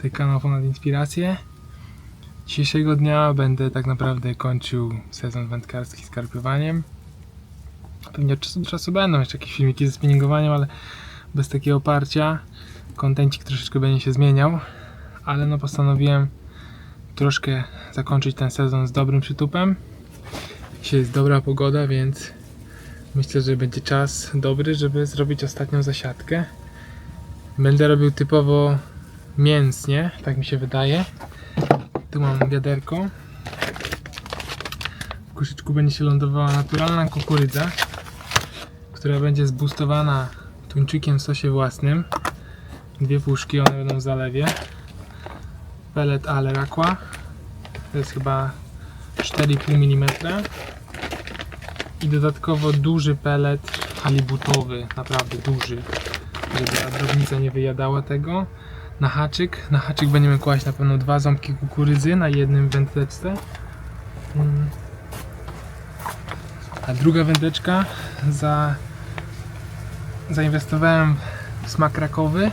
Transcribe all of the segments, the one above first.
tutaj kanał Ponad Inspirację. Dzisiejszego dnia będę tak naprawdę kończył sezon wędkarski z karpiowaniem. Pewnie od czasu do czasu będą jeszcze jakieś filmiki ze spinningowaniem, ale bez takiego oparcia. Kontencik troszeczkę będzie się zmieniał, ale no postanowiłem troszkę zakończyć ten sezon z dobrym przytupem. Dzisiaj jest dobra pogoda, więc myślę, że będzie czas dobry, żeby zrobić ostatnią zasiadkę. Będę robił typowo mięsnie, tak mi się wydaje. Tu mam wiaderko. W koszyczku będzie się lądowała naturalna kukurydza, która będzie zbustowana tuńczykiem w sosie własnym. Dwie puszki, one będą w zalewie. Pelet Ale Aqua. To jest chyba 4,5 mm. I dodatkowo duży pelet halibutowy, naprawdę duży żeby ta drobnica nie wyjadała tego. Na haczyk. Na haczyk będziemy kłaść na pewno dwa ząbki kukurydzy na jednym wędeczce. Mm. A druga wędeczka za... zainwestowałem w smak rakowy.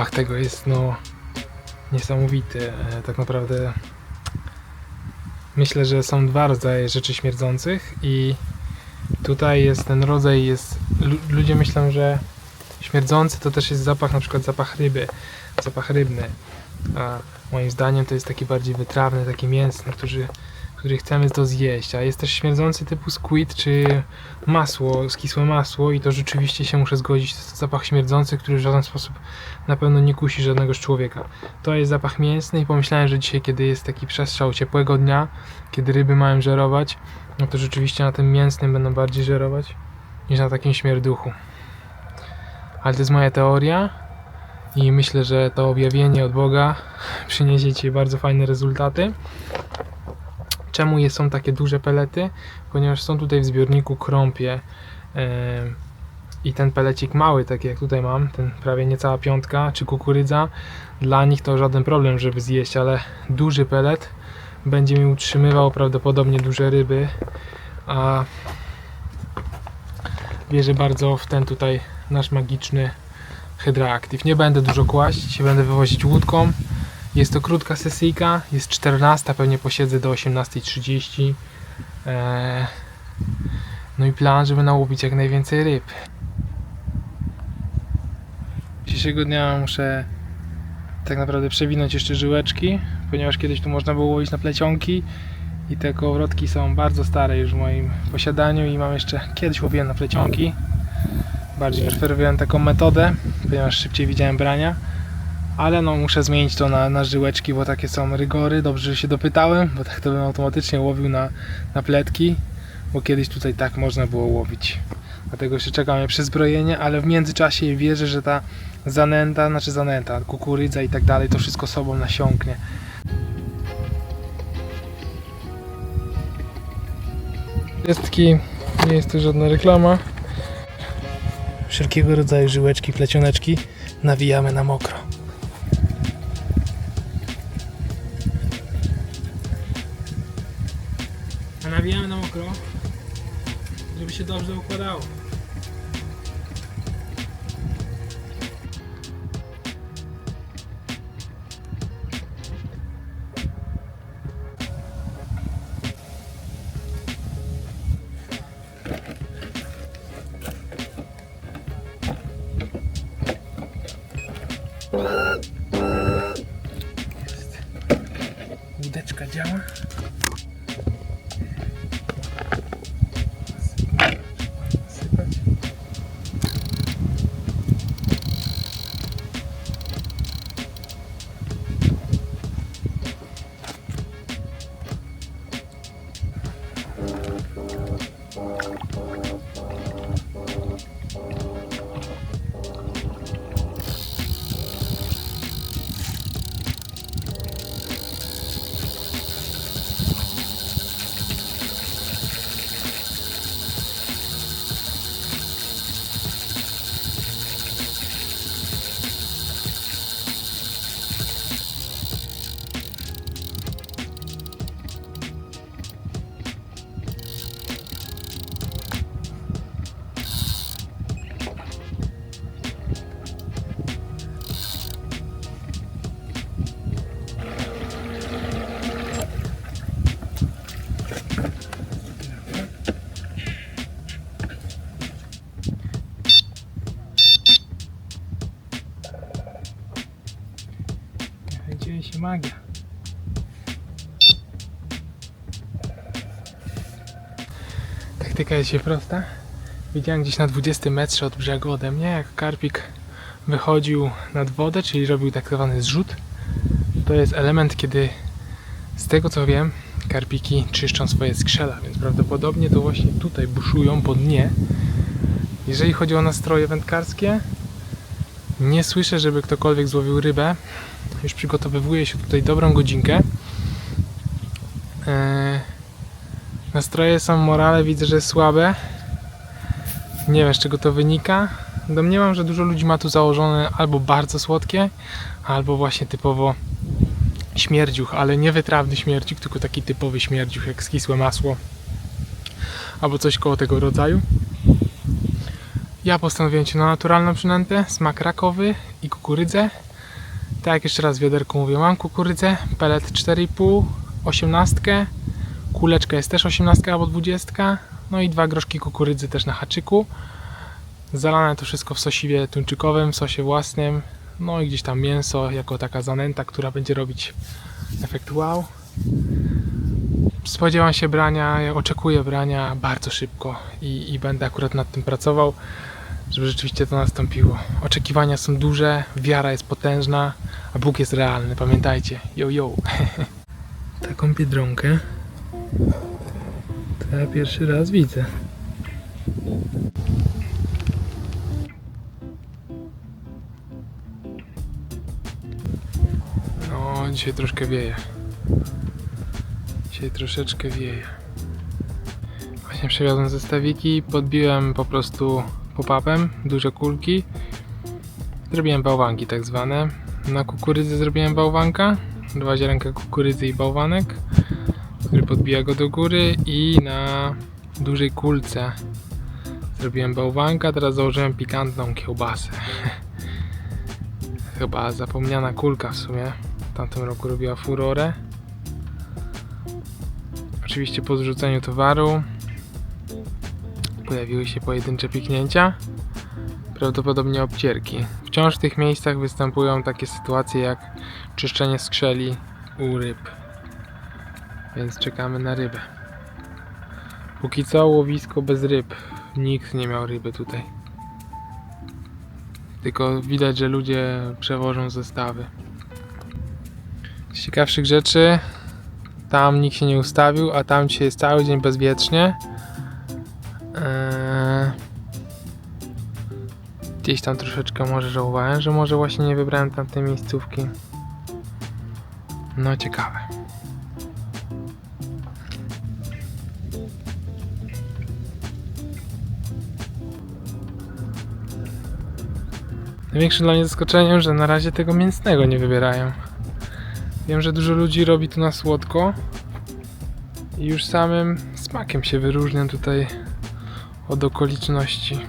Zapach tego jest no niesamowity. E, Tak naprawdę myślę, że są dwa rodzaje rzeczy śmierdzących i tutaj jest ten rodzaj jest lu- ludzie myślą, że śmierdzący to też jest zapach na przykład zapach ryby, zapach rybny. A moim zdaniem to jest taki bardziej wytrawny, taki mięsny, który, który chcemy to zjeść. A jest też śmierdzący typu squid czy masło, skisłe masło i to rzeczywiście się muszę zgodzić, to jest zapach śmierdzący, który w żaden sposób na pewno nie kusi żadnego człowieka. To jest zapach mięsny i pomyślałem, że dzisiaj, kiedy jest taki przestrzał ciepłego dnia, kiedy ryby mają żerować, no to rzeczywiście na tym mięsnym będą bardziej żerować niż na takim śmierduchu. Ale to jest moja teoria i myślę, że to objawienie od Boga przyniesie Ci bardzo fajne rezultaty. Czemu je- są takie duże pelety? Ponieważ są tutaj w zbiorniku krąpie em, i ten pelecik mały, taki jak tutaj mam, ten prawie niecała piątka, czy kukurydza, dla nich to żaden problem, żeby zjeść, ale duży pelet będzie mi utrzymywał prawdopodobnie duże ryby, a wierzę bardzo w ten tutaj nasz magiczny Hydra Active. Nie będę dużo kłaść, będę wywozić łódką. Jest to krótka sesyjka, jest 14, pewnie posiedzę do 18.30. Eee, no i plan, żeby nałowić jak najwięcej ryb. Dzisiejszego dnia muszę tak naprawdę przewinąć jeszcze żyłeczki, ponieważ kiedyś tu można było łowić na plecionki i te kołowrotki są bardzo stare już w moim posiadaniu i mam jeszcze, kiedyś łowiłem na plecionki. Bardziej preferowałem taką metodę, ponieważ szybciej widziałem brania. Ale no muszę zmienić to na, na żyłeczki, bo takie są rygory. Dobrze, że się dopytałem, bo tak to bym automatycznie łowił na, na pletki, bo kiedyś tutaj tak można było łowić. Dlatego jeszcze czekamy przyzbrojenie, ale w międzyczasie wierzę, że ta zanęta, znaczy zanęta, kukurydza i tak dalej, to wszystko sobą nasiąknie. Jestki, nie jest to żadna reklama. Wszelkiego rodzaju żyłeczki, plecioneczki nawijamy na mokro. Się Taktyka jest się prosta. Widziałem gdzieś na 20 metrze od brzegu ode mnie, jak karpik wychodził nad wodę, czyli robił tak zwany zrzut. To jest element, kiedy z tego co wiem, karpiki czyszczą swoje skrzela, więc prawdopodobnie to właśnie tutaj buszują po dnie. Jeżeli chodzi o nastroje wędkarskie, nie słyszę, żeby ktokolwiek złowił rybę. Już przygotowywuję się tutaj dobrą godzinkę. Eee, nastroje są morale, widzę, że słabe. Nie wiem z czego to wynika. Domniemam, że dużo ludzi ma tu założone albo bardzo słodkie, albo właśnie typowo śmierdziuch, ale nie wytrawny śmierdziuch, tylko taki typowy śmierdziuch jak skisłe masło albo coś koło tego rodzaju. Ja postanowiłem się na naturalną przynętę, smak rakowy i kukurydzę. Tak jak jeszcze raz w wiaderku mówię, mam kukurydzę, pelet 4,5, 18, kuleczka jest też 18 albo 20, no i dwa groszki kukurydzy też na haczyku. Zalane to wszystko w sosiwie tuńczykowym, w sosie własnym, no i gdzieś tam mięso jako taka zanęta, która będzie robić efekt wow. Spodziewam się brania, oczekuję brania bardzo szybko i, i będę akurat nad tym pracował, żeby rzeczywiście to nastąpiło. Oczekiwania są duże, wiara jest potężna, a Bóg jest realny, pamiętajcie. Yo, yo. Taką biedronkę to ja pierwszy raz widzę. No, dzisiaj troszkę wieje. Dzisiaj troszeczkę wieje. Właśnie przewiozłem zestawiki, podbiłem po prostu pop-upem duże kulki. Zrobiłem bałwanki tak zwane. Na kukurydzy zrobiłem bałwanka, dwa ziarenka kukurydzy i bałwanek, podbija go do góry i na dużej kulce zrobiłem bałwanka, teraz założyłem pikantną kiełbasę. Chyba zapomniana kulka w sumie. W tamtym roku robiła furorę. Oczywiście po zrzuceniu towaru pojawiły się pojedyncze piknięcia, prawdopodobnie obcierki. Wciąż w tych miejscach występują takie sytuacje jak czyszczenie skrzeli u ryb. Więc czekamy na rybę. Póki co łowisko bez ryb. Nikt nie miał ryby tutaj. Tylko widać, że ludzie przewożą zestawy. Z ciekawszych rzeczy tam nikt się nie ustawił, a tam dzisiaj jest cały dzień bezwietrznie. Eee, Gdzieś tam troszeczkę może żałowałem, że może właśnie nie wybrałem tamtej miejscówki. No ciekawe. Największym dla mnie zaskoczeniem, że na razie tego mięsnego nie wybierają. Wiem, że dużo ludzi robi tu na słodko i już samym smakiem się wyróżniam tutaj od okoliczności.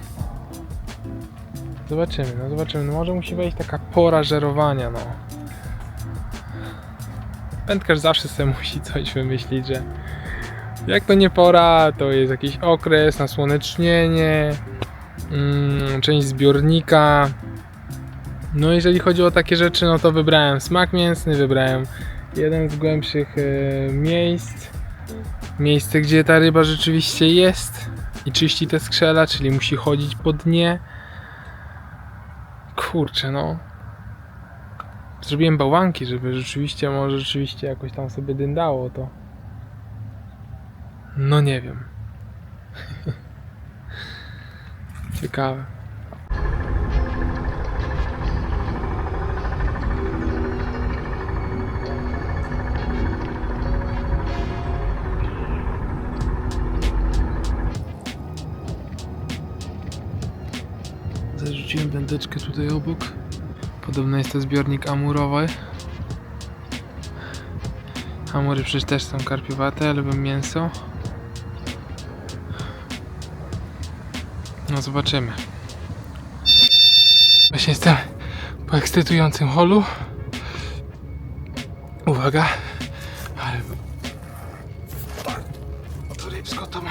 Zobaczymy, no zobaczymy. No może musi wejść taka pora żerowania, no. Wędkarz zawsze sobie musi coś wymyślić, że jak to nie pora, to jest jakiś okres, nasłonecznienie, mm, część zbiornika, No jeżeli chodzi o takie rzeczy, no to wybrałem smak mięsny, wybrałem jeden z głębszych e, miejsc. Miejsce, gdzie ta ryba rzeczywiście jest i czyści te skrzela, czyli musi chodzić po dnie. Kurczę, no. Zrobiłem bałwanki, żeby rzeczywiście, może rzeczywiście jakoś tam sobie dyndało to. No nie wiem. Ciekawe. Zarzuciłem wędeczkę tutaj obok. Podobno jest to zbiornik amurowy. Amury przecież też są karpiowate, lubią mięso. No zobaczymy. Właśnie jestem po ekscytującym holu. Uwaga. Ale... To rybsko to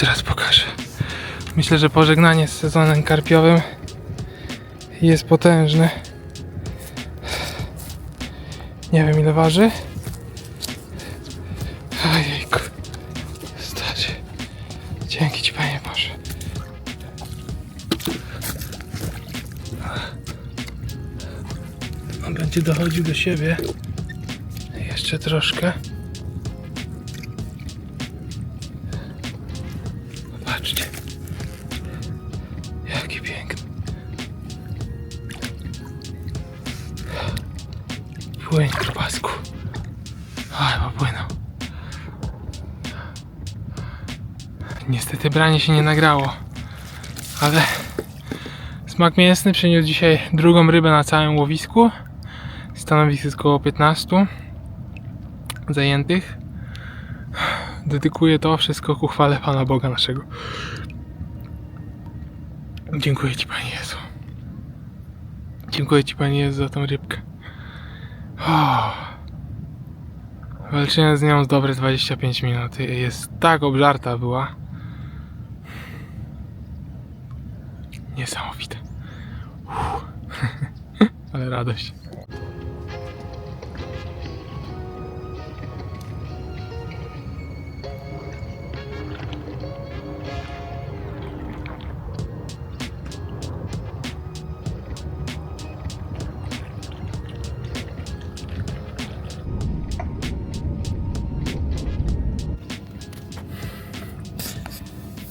Jeszcze raz pokażę. Myślę, że pożegnanie z sezonem karpiowym jest potężne. Nie wiem ile waży. Ojejku. Stary. Dzięki Ci, Panie Boże. On będzie dochodził do siebie. Jeszcze troszkę. Płyń, grubasku. Oj, popłynął. Niestety branie się nie nagrało. Ale smak mięsny przyniósł dzisiaj drugą rybę na całym łowisku. Stanowisk jest około 15 zajętych. Dedykuję to wszystko ku chwale Pana Boga naszego. Dziękuję Ci Panie Jezu. Dziękuję Ci Panie Jezu za tą rybkę. Walczyłem z nią z dobre 25 minut. Jest tak obżarta była. Niesamowite. Uff. Ale radość.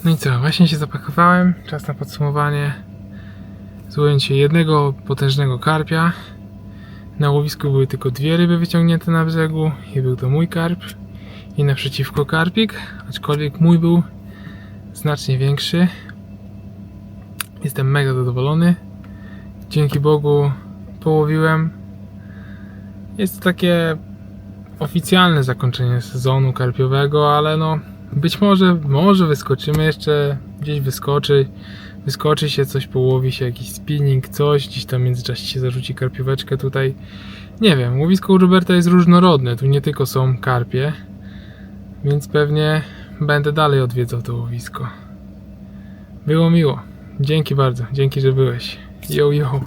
No i co, właśnie się zapakowałem. Czas na podsumowanie. Się jednego potężnego karpia. Na łowisku były tylko dwie ryby wyciągnięte na brzegu i był to mój karp. I naprzeciwko karpik, aczkolwiek mój był znacznie większy. Jestem mega zadowolony. Dzięki Bogu połowiłem. Jest to takie oficjalne zakończenie sezonu karpiowego, ale no być może, może wyskoczymy jeszcze, gdzieś wyskoczy, wyskoczy się coś, połowi się jakiś spinning, coś, gdzieś tam w międzyczasie się zarzuci karpióweczkę tutaj. Nie wiem, łowisko u Roberta jest różnorodne, tu nie tylko są karpie, więc pewnie będę dalej odwiedzał to łowisko. Było miło. Dzięki bardzo, dzięki, że byłeś. Yo, yo.